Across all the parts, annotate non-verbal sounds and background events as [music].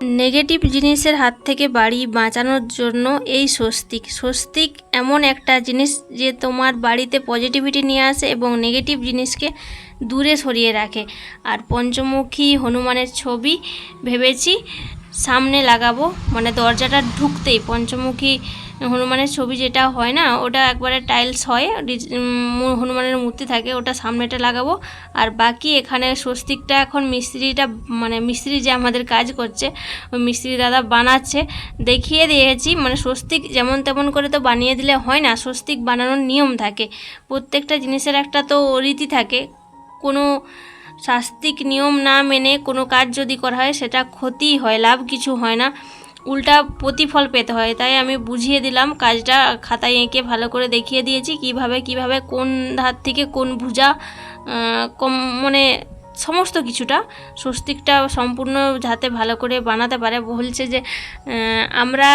Negative জিনিসের হাত থেকে বাড়ি বাঁচানোর জন্য এই স্বস্তিক। স্বস্তিক এমন একটা জিনিস যে তোমার বাড়িতে পজিটিভিটি নিয়ে আসে এবং নেগেটিভ জিনিসকে দূরে সরিয়ে রাখে। আর পঞ্চমুখী হনুমানের ছবি ভেবেছি সামনে লাগাবো মানে দরজাটা ঢুকতেই পঞ্চমুখী হনুমানের ছবি যেটা হয় না, ওটা একবারে টাইলস হয় হনুমানের মূর্তি থাকে, ওটা সামনেটা লাগাবো। আর বাকি এখানে স্বস্তিকটা এখন মিস্ত্রিটা মানে মিস্ত্রি যে আমাদের কাজ করছে, ওই মিস্ত্রি দাদা বানাচ্ছে। দেখিয়ে দিয়েছি মানে স্বস্তিক যেমন তেমন করে তো বানিয়ে দিলে হয় না, স্বস্তিক বানানোর নিয়ম থাকে। প্রত্যেকটা জিনিসের একটা তো রীতি থাকে। কোনো শাস্তিক নিয়ম না মেনে কোনো কাজ যদি করা হয়, সেটা ক্ষতি হয়, লাভ কিছু হয় না। উল্টা প্রতিফল পেতে হয়। তাই আমি বুঝিয়ে দিলাম, কাজটা খাতায় এঁকে ভালো করে দেখিয়ে দিয়েছি, কীভাবে কীভাবে, কোন ধার থেকে কোন ভুজা কম মানে সমস্ত কিছুটা স্বস্তিকটা সম্পূর্ণ যাতে ভালো করে বানাতে পারে। বলছে যে আমরা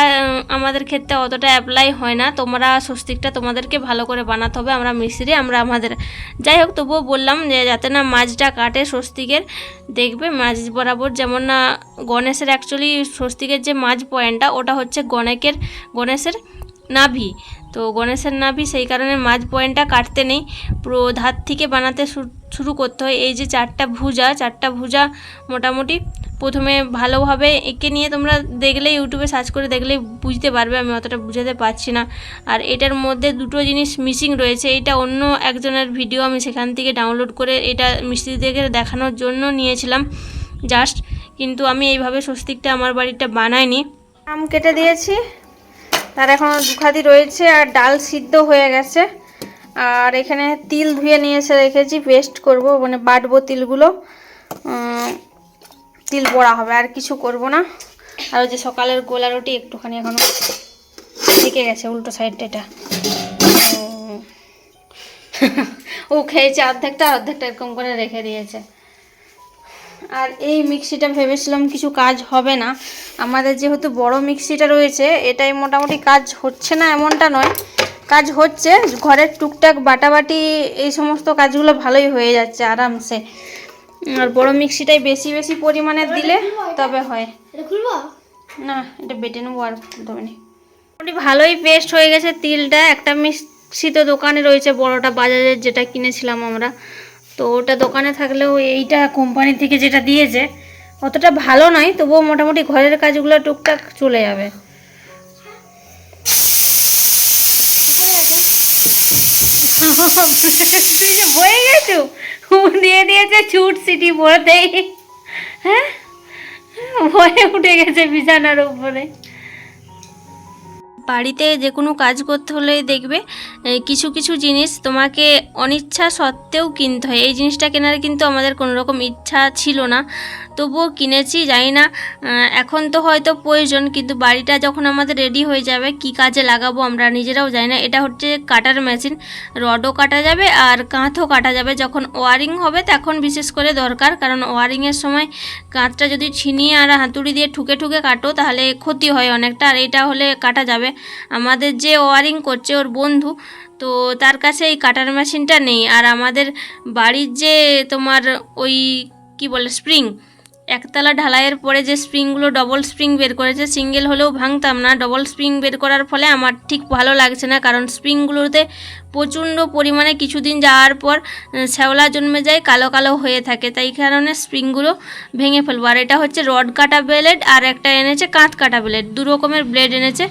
আমাদের ক্ষেত্রে অতটা অ্যাপ্লাই হয় না। তোমরা স্বস্তিকটা তোমাদেরকে ভালো করে বানাতে হবে। আমরা মিস্ত্রি, আমরা আমাদের যাই হোক, তবুও বললাম যে, যাতে না মাছটা কাটে স্বস্তিকের, দেখবে মাঝ বরাবর যেমন না গণেশের অ্যাকচুয়ালি স্বস্তিকের যে মাঝ পয়েন্টটা, ওটা হচ্ছে গণেকের, গণেশের নাভি। তো গণেশের নাভি সেই কারণে মাঝ পয়েন্টটা কাটতে নেই। পুরো ধার থেকে বানাতে শুরু করতে হয়। এই যে চারটা ভুজা চারটা ভুজা মোটামুটি। প্রথমে ভালোভাবে এঁকে নিয়ে তোমরা দেখলে ইউটিউবে সার্চ করে দেখলেই বুঝতে পারবে আমি অতটা বুঝাতে পারছি না। আর এটার মধ্যে দুটো জিনিস মিসিং রয়েছে। এটা অন্য একজনের ভিডিও আমি সেখান থেকে ডাউনলোড করে এটা মিস্ত্রিদেরকে দেখানোর জন্য নিয়েছিলাম জাস্ট। কিন্তু আমি এইভাবে স্বস্তিকটা আমার বাড়িটা বানাইনি। আম কেটে দিয়েছি। তার এখনও দুখাদি রয়েছে আর ডাল সিদ্ধ হয়ে গেছে। আর এখানে তিল ধুয়ে নিয়ে এসে রেখেছি পেস্ট করব মানে বাটবো তিলগুলো। তিল বড়া হবে, আর কিছু করব না। আর ওই যে সকালের গোলা রুটি একটুখানি এখনও থেকে গেছে উল্টো সাইডটা এটা। [laughs] ও খেয়েছে অর্ধেকটা অর্ধেকটা এরকম করে রেখে দিয়েছে। আর এই মিক্সিটা ভেবেছিলাম কিছু কাজ হবে না। আমাদের যেহেতু বড় মিক্সিটা রয়েছে এটাই মোটামুটি কাজ হচ্ছে না এমনটা নয়। কাজ হচ্ছে ঘরের টুকটাক বাটাবাটি এই সমস্ত কাজগুলো ভালোই হয়ে যাচ্ছে আরামসে। আর বড় মিক্সিটাই বেশি বেশি পরিমাণে দিলে তবে হয়। না এটা বেটে নেব আর না। মোটামুটি ভালোই পেস্ট হয়ে গেছে তিলটা। একটা মিক্সি তো দোকানে রয়েছে বড়টা বাজারের যেটা কিনেছিলাম আমরা। তো ওটা দোকানে থাকলেও এইটা কোম্পানি থেকে যেটা দিয়েছে, অতটা ভালো নয়, তবুও মোটামুটি ঘরের কাজগুলো টুকটাক চলে যাবে। তুই যে গেছো? দিয়ে দিয়েছে ছুট সিটি পড়তেই হ্যাঁ ভয়ে উঠে গেছে বিছানার উপরে। বাড়িতে যে কোনো কাজ করতে হলে দেখবে কিছু কিছু জিনিস তোমাকে অনিচ্ছা সত্ত্বেও কিনতে হয়। এই জিনিসটা কেনার কিন্তু আমাদের কোনো রকম ইচ্ছা ছিল না। তবুও কিনেছি, জানি না এখন তো হয়তো প্রয়োজন, কিন্তু বাড়িটা যখন আমাদের রেডি হয়ে যাবে, কি কাজে লাগাবো আমরা নিজেরাও জানি না। এটা হচ্ছে কাটার মেশিন রডও কাটা যাবে আর কাঁথও কাটা যাবে। যখন ওয়ারিং হবে তখন বিশেষ করে দরকার, কারণ ওয়ারিংয়ের সময় কাঁচটা যদি ছিনিয়ে আর হাতুড়ি দিয়ে ঠুকে ঠুকে কাটো, তাহলে ক্ষতি হয় অনেকটা। আর এটা হলে কাটা যাবে। আমাদের যে ওয়ারিং করছে ওর বন্ধু, তো তার কাছে এই কাটার মেশিনটা নেই। আর আমাদের বাড়ির যে তোমার ওই, কি বলে স্প্রিং একতলা ঢালাইয়ের পরে যে স্প্রিংগুলো ডবল স্প্রিং বের করেছে সিঙ্গেল হলেও ভাঙতাম না। ডবল স্প্রিং বের করার ফলে আমার ঠিক ভালো লাগছে না, কারণ স্প্রিংগুলোতে প্রচণ্ড পরিমাণে কিছুদিন যাওয়ার পর শ্যাওলা জন্মে যায়, কালো কালো হয়ে থাকে। তাই কারণে স্প্রিংগুলো ভেঙে ফেলব। আর এটা হচ্ছে রড কাটা ব্লেড, আর একটা এনেছে কাঁচ কাটা ব্লেড। দু রকমের ব্লেড এনেছে।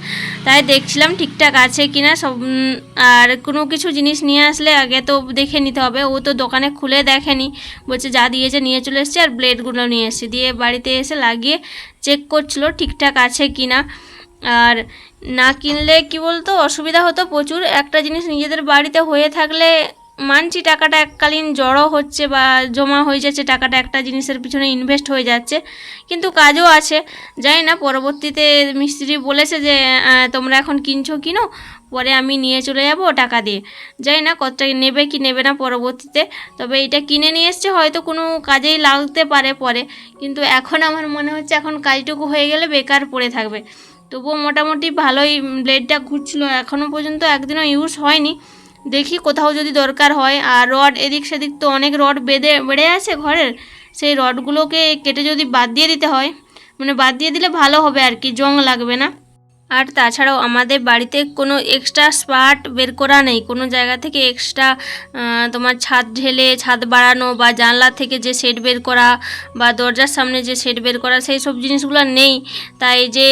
তাই দেখছিলাম ঠিকঠাক আছে কিনা, সব আর কোনো কিছু জিনিস নিয়ে আসলে আগে তো দেখে নিতে হবে। ও তো দোকানে খুলে দেখেনি। বলছে, যা দিয়েছে নিয়ে চলে এসেছে, আর ব্লেডগুলো নিয়ে এসেছে। দিয়ে বাড়িতে এসে লাগিয়ে চেক করছিল ঠিকঠাক আছে কিনা। আর না কিনলে কি বলতো, অসুবিধা হতো প্রচুর। একটা জিনিস নিজেদের বাড়িতে হয়ে থাকলে মানছি, টাকাটা এককালীন জড়ো হচ্ছে বা জমা হয়ে যাচ্ছে, টাকাটা একটা জিনিসের পিছনে ইনভেস্ট হয়ে যাচ্ছে। কিন্তু কাজও আছে। যাই না, পরবর্তীতে মিস্ত্রি বলেছে যে তোমরা এখন কিনছো, কিনো। পরে আমি নিয়ে চলে যাব টাকা দিয়ে। যাই না, কতটা নেবে কি নেবে না পরবর্তীতে। তবে এটা কিনে নিয়ে এসছে, হয়তো কোনো কাজেই লাগতে পারে পরে। কিন্তু এখন আমার মনে হচ্ছে, এখন কাজটুকু হয়ে গেলে বেকার পড়ে থাকবে। তবুও মোটামুটি ভালোই ব্লেডটা ঘুরছিল। এখনও পর্যন্ত একদিনও ইউজ হয়নি। দেখি কোথাও যদি দরকার হয়। আর রড এদিক সেদিক তো অনেক রড বেঁধে, বেড়ে আছে ঘরের। সেই রডগুলোকে কেটে যদি বাদ দিয়ে দিতে হয় মানে বাদ দিয়ে দিলে ভালো হবে আর কি, জং লাগবে না। আর তাছাড়াও আমাদের বাড়িতে কোনো এক্সট্রা স্পার্ট বের করা নেই। কোনো জায়গা থেকে এক্সট্রা তোমার ছাদ ঢেলে, ছাদ বাড়ানো বা জানলা থেকে যে শেড বের করা বা দরজার সামনে যে শেড বের করা, সেই সব জিনিসগুলো নেই। তাই যে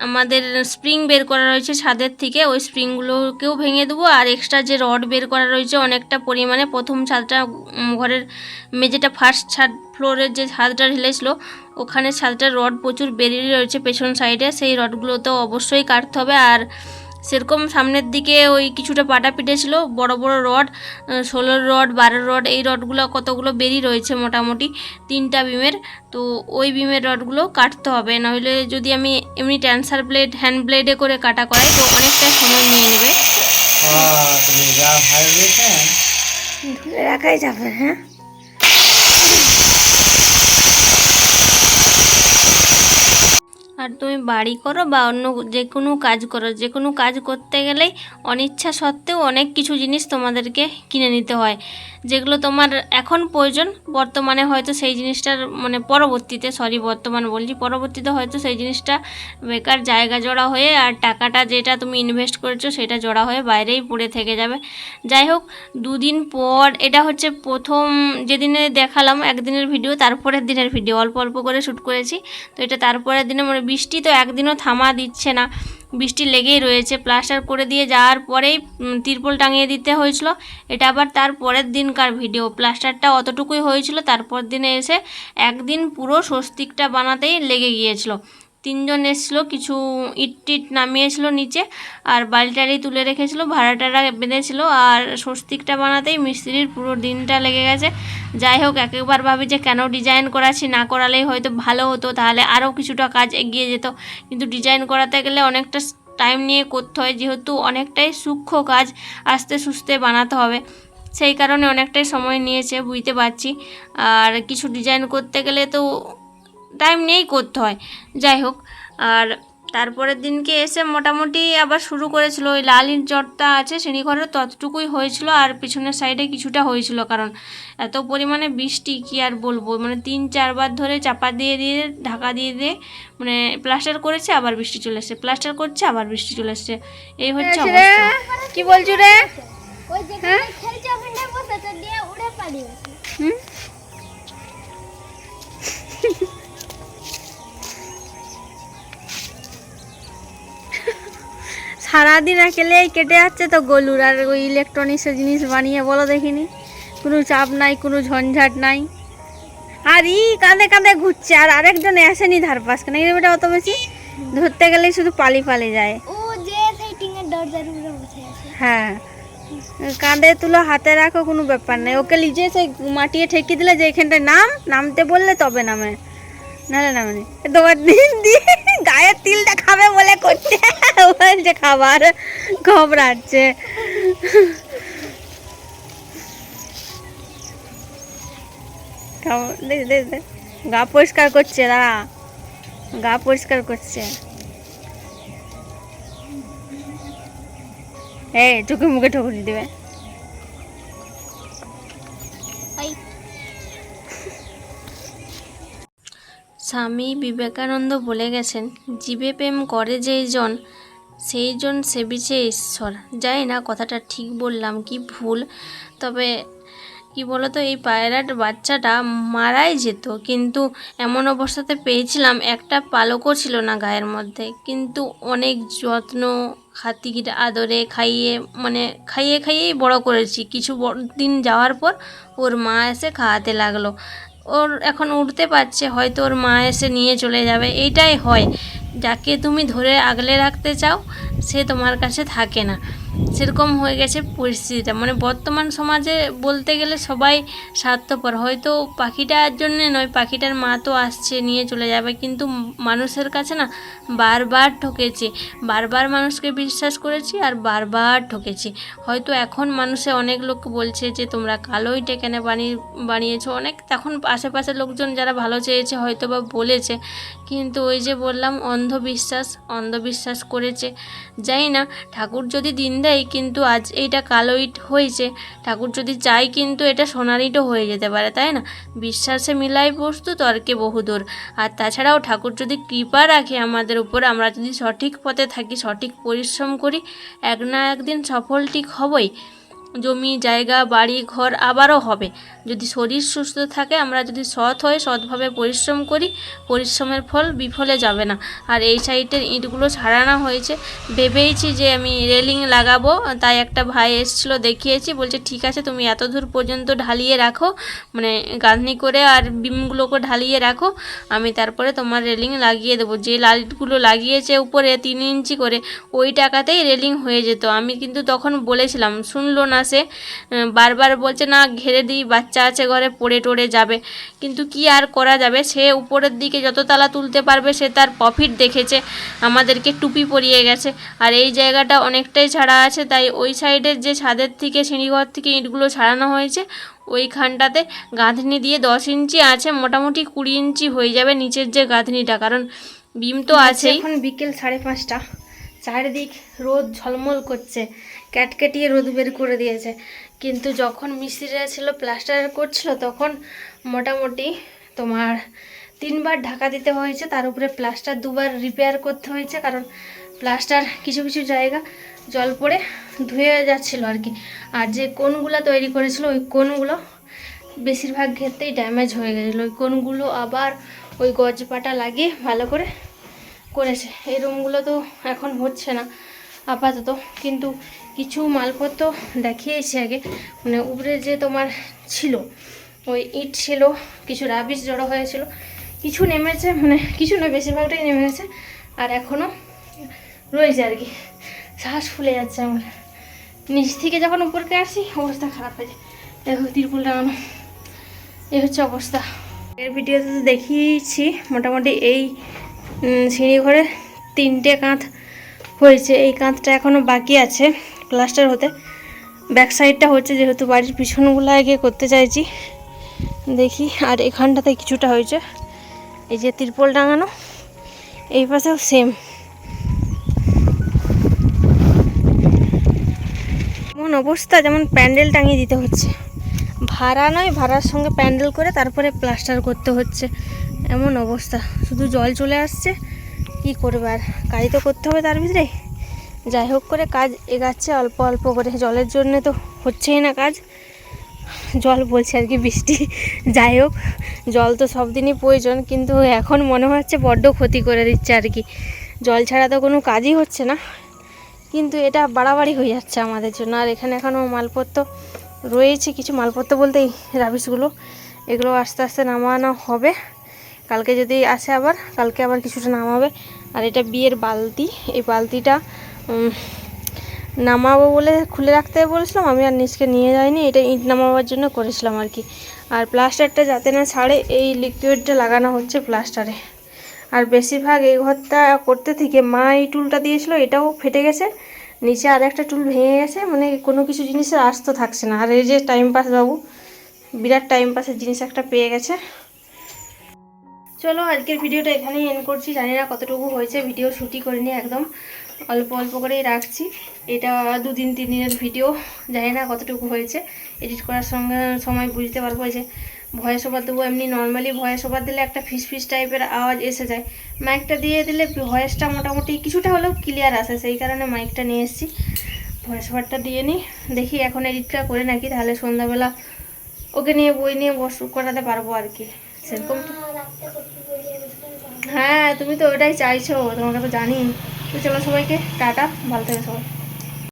আমাদের স্প্রিং বের করা রয়েছে ছাদের থেকে, ওই স্প্রিংগুলোকেও ভেঙে দেবো। আর এক্সট্রা যে রড বের করা রয়েছে অনেকটা পরিমাণে, প্রথম ছাদটা ঘরের মেঝেটা ফার্স্ট ছাদ ফ্লোরের যে ছাদটা ঢেলেছিল, ওখানে ছাদটা রড প্রচুর বেরিয়ে রয়েছে পেছন সাইডে সেই রডগুলো তো অবশ্যই কাটতে হবে। আর সেরকম সামনের দিকে ওই কিছুটা পাটা পিটে ছিল বড় বড় রড ষোলোর রড বারোর রড এই রডগুলো কতগুলো বেরিয়ে রয়েছে মোটামুটি তিনটা বিমের। তো ওই বিমের রডগুলো কাটতে হবে নাহলে যদি আমি এমনি ট্যান্সার ব্লেড হ্যান্ড ব্লেডে করে কাটা করাই তো অনেকটা সময় নিয়ে নেবে। বাপরে যা ভাইব্রেশন ধরে রাখাই যাবে হ্যাঁ। আর তুমি বাড়ি করো বা অন্য যে কোনো কাজ করো। যে কোনো কাজ করতে গেলেই অনিচ্ছা সত্ত্বেও অনেক কিছু জিনিস তোমাদেরকে কিনে নিতে হয়। যেগুলো তোমার এখন প্রয়োজন, বর্তমানে হয়তো সেই জিনিসটার মানে পরবর্তীতে সরি বর্তমান বলছি, পরবর্তীতে হয়তো সেই জিনিসটা বেকার জায়গা জোড়া হয়ে আর টাকাটা যেটা তুমি ইনভেস্ট করেছ সেটা জোড়া হয়ে বাইরেই পড়ে থেকে যাবে। যাই হোক, দুদিন পর, এটা হচ্ছে প্রথম যেদিনে দেখালাম একদিনের ভিডিও তারপরের দিনের ভিডিও অল্প অল্প করে শ্যুট করেছি। তো এটা তারপরের দিনে মানে বৃষ্টি তো একদিনও থামা দিচ্ছে না। বৃষ্টি লেগেই রয়েছে। প্লাস্টার করে দিয়ে যাওয়ার পরেই তিরপল টাঙিয়ে দিতে হয়েছিল। এটা আবার তার পরের দিনকার ভিডিও। প্লাস্টারটা অতটুকুই হয়েছিল, তারপর দিনে এসে একদিন পুরো স্বস্তিকটা বানাতেই লেগে গিয়েছিল। তিনজন এসেছিল, কিছু ইট টিট নামিয়েছিল নিচে আর বালটারি তুলে রেখেছিল, ভাড়াটারা বেঁধেছিল আর স্বস্তিকটা বানাতেই মিস্ত্রির পুরো দিনটা লেগে গেছে। যাই হোক একবার ভাবি যে কেন ডিজাইন করাচ্ছি, না করালেই হয়তো ভালো হতো, তাহলে আরও কিছুটা কাজ এগিয়ে যেত। কিন্তু ডিজাইন করাতে গেলে অনেকটা টাইম নিয়ে করতে হয়, যেহেতু অনেকটাই সূক্ষ্ম কাজ আস্তে সুস্তে বানাতে হবে। সেই কারণে অনেকটাই সময় নিয়েছে, বুঝতে পারছি। আর কিছু ডিজাইন করতে গেলে তো টাইম নেই করতে হয়। যাই হোক আর তারপরের দিনকে এসে মোটামুটি আবার শুরু করেছিল। ওই লাল ইট জটটা আছে সিঁড়িঘরের ততটুকুই হয়েছিল আর পিছনের সাইডে কিছুটা হয়েছিল কারণ এত পরিমাণে বৃষ্টি কি আর বলব? মানে তিন চারবার ধরে চাপা দিয়ে দিয়ে ঢাকা দিয়ে দিয়ে মানে প্লাস্টার করেছে আবার বৃষ্টি চলে এসছে। প্লাস্টার করছে আবার বৃষ্টি চলে এসছে। এই হচ্ছে কি বলছো রে? পালিয়েছে। হুম? সারাদিন একেলে কেটে যাচ্ছে তো গলুর আর ওই ইলেকট্রনিক্সের জিনিস বানিয়ে বলো দেখিনি? কোনো চাপ নাই কোনো ঝঞ্ঝাট নাই। আর ই কাঁদে কাঁদে ঘুরছে আর আরেকজন আসেনি ধার পাশ কেন এটা অত বেশি? ধরতে গেলেই শুধু পালি পালি যায়। হ্যাঁ। কাঁধে তুলো হাতে রাখো কোনো ব্যাপার নেই। ওকে নিজে সেই মাটিয়ে ঠেকি দিলে যে এখানটায় নাম নামতে বললে তবে নামে। নাহলে নামে নি। তোমার দিন দিয়ে গায়ের তিলটা খাবে বলে করছে। বলছে, খাবার ঘবরাচ্ছে গা পরিষ্কার করছে, দাঁড়া। গা পরিষ্কার করছে। এই চোখে মুখে ঠকুরি দেবে। স্বামী বিবেকানন্দ বলে গেছেন, জীবে প্রেম করে যেই জন, সেই জন সেবিছে ঈশ্বর। জানি না, কথাটা ঠিক বললাম, কি ভুল? তবে কি বলতো, এই পায়রার বাচ্চাটা মারাই যেত, কিন্তু এমন অবস্থাতে পেয়েছিলাম, একটা পালকও ছিল না গায়ের মধ্যে। কিন্তু অনেক যত্ন খাতির আদরে খাইয়ে মানে খাইয়ে খাইয়েই বড় করেছি। কিছু দিন যাওয়ার পর ওর মা এসে খাওয়াতে লাগল। ওর এখন উঠতে পারছে, হয়তো ওর মা এসে নিয়ে চলে যাবে। এইটাই হয়। যাকে তুমি ধরে আগলে রাখতে চাও, সে তোমার কাছে থাকে না। সেরকম হয়ে গেছে পরিস্থিতিটা। মানে বর্তমান সমাজে বলতে গেলে সবাই স্বার্থপর। হয়তো পাখিটার জন্য নয়, পাখিটার মা তো আসছে, নিয়ে চলে যাবে। কিন্তু মানুষের কাছে না বারবার ঠকেছে, বারবার মানুষকে বিশ্বাস করেছি আর বারবার ঠকেছি। হয়তো এখন মানুষে অনেক লোক বলছে যে, তোমরা কালোই টেকেনে বানিয়ে বানিয়েছো। অনেক তখন আশেপাশে লোকজন যারা ভালো চেয়েছে হয়তো বা বলেছে। কিন্তু ওই যে বললাম, অন্ধবিশ্বাস অন্ধবিশ্বাস করেছে। জানি না, ঠাকুর যদি দিন দেয়, কিন্তু আজ এইটা কালো ইট হয়েছে। ঠাকুর যদি চাই কিন্তু এটা সোনার ইটও হয়ে যেতে পারে, তাই না? বিশ্বাসে মিলাই বস্তু তর্কে বহুদূর। আর তাছাড়াও ঠাকুর যদি কৃপা রাখে আমাদের উপর, আমরা যদি সঠিক পথে থাকি, সঠিক পরিশ্রম করি, এক না একদিন সফল ঠিক হবই। জমি, জায়গা, বাড়ি, ঘর আবারও হবে। যদি শরীর সুস্থ থাকে, আমরা যদি সৎ হয়ে সৎভাবে পরিশ্রম করি, পরিশ্রমের ফল বিফলে যাবে না। আর এই সাইডের ইঁটগুলো ছাড়ানো হয়েছে। ভেবেইছি যে আমি রেলিং লাগাবো, তাই একটা ভাই এসেছিল, দেখিয়েছি। বলছে, ঠিক আছে, তুমি এত দূর পর্যন্ত ঢালিয়ে রাখো মানে গাঁথনি করে আর বিমগুলোকে ঢালিয়ে রাখো। আমি তারপরে তোমার রেলিং লাগিয়ে দেবো। যে লাইটগুলো লাগিয়েছে উপরে তিন ইঞ্চি করে, ওই টাকাতেই রেলিং হয়ে যেত। আমি কিন্তু তখন বলেছিলাম, শুনলো না সে আহ, বারবার বলছে না ঘেরে দিই বাচ্চা আছে ঘরে পড়ে টড়ে যাবে। কিন্তু কি আর করা যাবে? সে উপরের দিকে যত তালা তুলতে পারবে সে তার প্রফিট দেখেছে। আমাদেরকে টুপি পরিয়ে গেছে। আর এই জায়গাটা অনেকটাই ছাড়া আছে। তাই ওই সাইডের যে ছাদের থেকে সিঁড়িঘর থেকে ইঁটগুলো ছাড়ানো হয়েছে ওইখানটাতে গাঁথনি দিয়ে দশ ইঞ্চি আছে মোটামুটি কুড়ি ইঞ্চি হয়ে যাবে নিচের যে গাঁথনিটা। কারণ বিম তো আছেই। এখন বিকেল সাড়ে পাঁচটা। চারিদিক রোদ ঝলমল করছে। ক্যাটকেটিয়ে রোদ বের করে দিয়েছে। কিন্তু যখন মিস্ত্রিরা ছিল, প্লাস্টার করছিল, তখন মোটামুটি তোমার তিনবার ঢাকা দিতে হয়েছে। তার উপরে প্লাস্টার দুবার রিপেয়ার করতে হয়েছে, কারণ প্লাস্টার কিছু কিছু জায়গা জল পড়ে ধুয়ে যাচ্ছিল আর কি। আর যে কোনগুলো তৈরি করেছিল, ওই কোনগুলো বেশিরভাগ ক্ষেত্রেই ড্যামেজ হয়ে গেছিল। ওই কোনগুলো আবার ওই গজপাটা লাগিয়ে ভালো করে করেছে। এই রুমগুলো তো এখন হচ্ছে না। আপাতত। কিন্তু কিছু মালপত্র দেখিয়েছি আগে। মানে উপরে যে তোমার ছিল, ওই ইট ছিল, কিছু রাবিশ জড়ো হয়েছিল। কিছু নেমেছে মানে কিছু না, বেশিরভাগটাই নেমে গেছে আর এখনও রয়েছে আর কি। শ্বাস ফুলে যাচ্ছে আমার। নিচ থেকে যখন উপরকে আসি, অবস্থা খারাপ হয়ে যায়। দেখো তিরপুল টাঙানো। এই হচ্ছে অবস্থা। এর ভিডিওতে তো দেখিয়েছি, মোটামুটি এই সিঁড়ি ঘরে তিনটে কাঁথ হয়েছে, এই কাঁধটা এখনও বাকি আছে প্লাস্টার হতে। ব্যাক সাইডটা হচ্ছে যেহেতু বাড়ির পিছনগুলো আগে করতে চাইছি। দেখি, আর এখানটাতে কিছুটা হয়েছে। এই যে তিরপল টাঙানো, এই পাশেও সেম এমন অবস্থা যেমন প্যান্ডেল টাঙিয়ে দিতে হচ্ছে। ভাড়া নয়, ভাড়ার সঙ্গে প্যান্ডেল করে তারপরে প্লাস্টার করতে হচ্ছে। এমন অবস্থা, শুধু জল চলে আসছে। কি করবে আর? কাজ তো করতে হবে তার ভিতরে। যাই হোক করে কাজ এগাচ্ছে, অল্প অল্প করে। জলের জন্য তো হচ্ছেই না কাজ। জল বলছে আর কি, বৃষ্টি। যাই হোক, জল তো সব দিনই প্রয়োজন, কিন্তু এখন মনে হচ্ছে বড্ড ক্ষতি করে দিচ্ছে আর কি। জল ছাড়া তো কোনো কাজই হচ্ছে না। কিন্তু এটা বাড়াবাড়ি হয়ে যাচ্ছে আমাদের জন্য। আর এখানে এখনও মালপত্র রয়েছে, কিছু মালপত্র বলতে এই রাবিশগুলো। এগুলো আস্তে আস্তে নামানো হবে। কালকে যদি আসে আবার, কালকে আবার কিছুটা নামাবে। আর এটা বিয়ের বালতি। এই বালতিটা নামাবো বলে খুলে রাখতে বলেছিলাম, আমি আর নিচকে নিয়ে যাইনি, এটা ইট নামাবার জন্য করেছিলাম আর কি। আর প্লাস্টারটা যাতে না ছাড়ে, এই লিকুইডটা লাগানো হচ্ছে প্লাস্টারে। আর বেশিরভাগ এই ঘরটা করতে থেকে মা এই টুলটা দিয়েছিল, এটাও ফেটে গেছে। নিচে আর একটা টুল ভেঙে গেছে মানে কোনো কিছু জিনিসের আস্ত থাকছে না। আর এই যে টাইম পাস বাবু, বিরাট টাইম পাসের জিনিস একটা পেয়ে গেছে। চলো আজকের ভিডিওটা এখানেই এন্ড করছি। জানি না কতটুকু হয়েছে ভিডিও শুটই করিনি একদম। অল্প অল্প করেই রাখছি। এটা দুদিন তিন দিনের ভিডিও জানি না কতটুকু হয়েছে। এডিট করার সঙ্গে সময় বুঝতে পারব যে ভয়েস ওভার দেবো এমনি নর্মালি ভয়েস ওভার দিলে একটা ফিস ফিস টাইপের আওয়াজ এসে যায়। মাইকটা দিয়ে দিলে ভয়েসটা মোটামুটি কিছুটা হলেও ক্লিয়ার আসে, সেই কারণে মাইকটা নিয়ে এসেছি। ভয়েস ওভারটা দিয়ে নিই। দেখি এখন এডিটটা করে নাকি, তাহলে সন্ধ্যাবেলা ওকে নিয়ে বই নিয়ে বস, করাতে পারব আর কি। সেরকম তো। হ্যাঁ তুমি তো ওটাই চাইছো, তোমাকে তো জানি। তো চলো সবাইকে, টাটা, ভালো থেকে সবাই।